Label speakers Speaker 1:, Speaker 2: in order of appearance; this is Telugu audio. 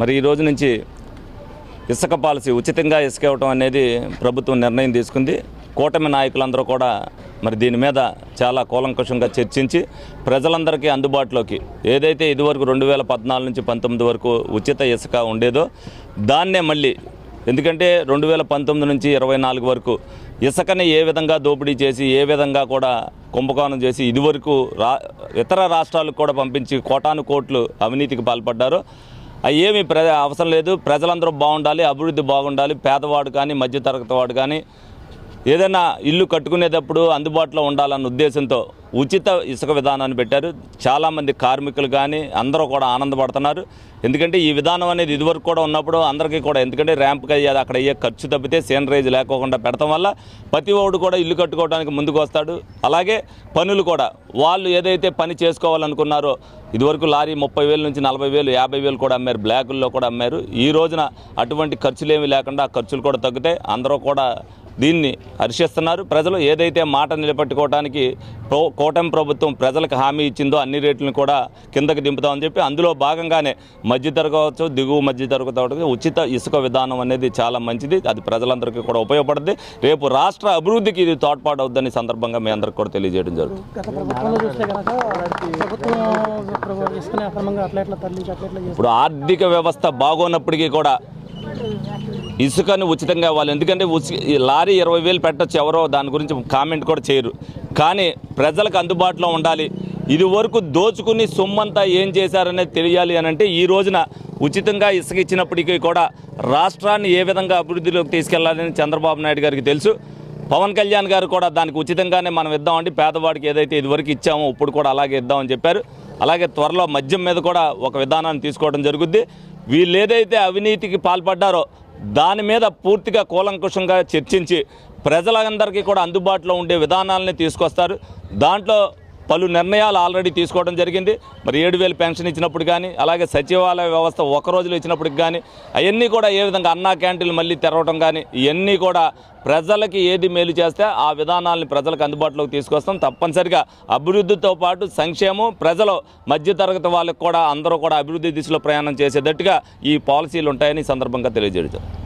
Speaker 1: మరి ఈ రోజు నుంచి ఇసుక పాలసీ ఉచితంగా ఇసుక ఇవ్వటం అనేది ప్రభుత్వం నిర్ణయం తీసుకుంది. కూటమి నాయకులందరూ కూడా మరి దీని మీద చాలా కూలంకషంగా చర్చించి ప్రజలందరికీ అందుబాటులోకి ఏదైతే ఇదివరకు రెండు వేల పద్నాలుగు నుంచి పంతొమ్మిది వరకు ఉచిత ఇసుక ఉండేదో దాన్నే మళ్ళీ ఎందుకంటే రెండు వేల పంతొమ్మిది నుంచి ఇరవై నాలుగు వరకు ఇసుకని ఏ విధంగా దోపిడీ చేసి ఏ విధంగా కూడా కుంభకోణం చేసి ఇదివరకు రా ఇతర రాష్ట్రాలకు కూడా పంపించి కోటాను కోట్లు అవినీతికి పాల్పడ్డారో. ఏమీ ప్ర అవసరం లేదు. ప్రజలందరూ బాగుండాలి అభివృద్ధి బాగుండాలి. పేదవాడు కానీ మధ్యతరగతి వాడు కానీ ఏదైనా ఇల్లు కట్టుకునేటప్పుడు అందుబాటులో ఉండాలన్న ఉద్దేశంతో ఉచిత ఇసుక విధానాన్ని పెట్టారు. చాలామంది కార్మికులు కానీ అందరూ కూడా ఆనందపడుతున్నారు. ఎందుకంటే ఈ విధానం అనేది ఇదివరకు కూడా ఉన్నప్పుడు అందరికీ కూడా ఎందుకంటే ర్యాంప్కి అయ్యేది అక్కడ అయ్యే ఖర్చు తప్పితే సీనరేజ్ లేకోకుండా పెడతాం వల్ల ప్రతి కూడా ఇల్లు కట్టుకోవడానికి ముందుకు వస్తాడు. అలాగే పనులు కూడా వాళ్ళు ఏదైతే పని చేసుకోవాలనుకున్నారో ఇదివరకు లారీ ముప్పై వేల నుంచి నలభై వేలు యాభై వేలు కూడా అమ్మారు బ్లాకుల్లో కూడా అమ్మారు. ఈ రోజున అటువంటి ఖర్చులు ఏమి లేకుండా ఆ ఖర్చులు కూడా తగ్గితే అందరూ కూడా దీన్ని హర్షిస్తున్నారు. ప్రజలు ఏదైతే మాట నిలబెట్టుకోవడానికి ప్రో కూటమి ప్రభుత్వం ప్రజలకు హామీ ఇచ్చిందో అన్ని రేట్లను కూడా కిందకి దింపుతామని చెప్పి అందులో భాగంగానే మధ్యతరగతి కావచ్చు దిగువ మధ్యతరగతి ఉచిత ఇసుక విధానం అనేది చాలా మంచిది. అది ప్రజలందరికీ కూడా ఉపయోగపడుతుంది రేపు రాష్ట్ర అభివృద్ధికి ఇది తోడ్పాటు అవుద్దని సందర్భంగా మీ అందరికి కూడా తెలియజేయడం జరుగుతుంది. ఇప్పుడు ఆర్థిక వ్యవస్థ బాగోన్నప్పటికీ కూడా ఇసుకను ఉచితంగా ఇవ్వాలి. ఎందుకంటే లారీ ఇరవై వేలు పెట్టచ్చు ఎవరో దాని గురించి కామెంట్ కూడా చేయరు. కానీ ప్రజలకు అందుబాటులో ఉండాలి. ఇది వరకు దోచుకుని సొమ్మంతా ఏం చేశారనేది తెలియాలి అని అంటే ఈ రోజున ఉచితంగా ఇసుక ఇచ్చినప్పటికీ కూడా రాష్ట్రాన్ని ఏ విధంగా అభివృద్ధిలోకి తీసుకెళ్ళాలని చంద్రబాబు నాయుడు గారికి తెలుసు. పవన్ కళ్యాణ్ గారు కూడా దానికి ఉచితంగానే మనం ఇద్దామండి. పేదవాడికి ఏదైతే ఇదివరకు ఇచ్చామో ఇప్పుడు కూడా అలాగే ఇద్దామని చెప్పారు. అలాగే త్వరలో మద్యం మీద కూడా ఒక విధానాన్ని తీసుకోవడం జరుగుద్ది. వీళ్ళు ఏదైతే అవినీతికి పాల్పడ్డారో దాని మీద పూర్తిగా కూలంకుషంగా చర్చించి ప్రజలందరికీ కూడా అందుబాటులో ఉండే విధానాలని తీసుకొస్తారు. దాంట్లో పలు నిర్ణయాలు ఆల్రెడీ తీసుకోవడం జరిగింది. మరి ఏడు వేలు పెన్షన్ ఇచ్చినప్పుడు కానీ అలాగే సచివాలయ వ్యవస్థ ఒక రోజులో ఇచ్చినప్పుడు కానీ అవన్నీ కూడా ఏ విధంగా అన్నా క్యాంటీన్లు మళ్ళీ తెరవడం కానీ ఇవన్నీ కూడా ప్రజలకి ఏది మేలు చేస్తే ఆ విధానాలను ప్రజలకు అందుబాటులోకి తీసుకొస్తాం. తప్పనిసరిగా అభివృద్ధితో పాటు సంక్షేమం ప్రజలు మధ్యతరగతి వాళ్ళకి కూడా అందరూ కూడా అభివృద్ధి దిశలో ప్రయాణం చేసేటట్టుగా ఈ పాలసీలు ఉంటాయని సందర్భంగా తెలియజేయడం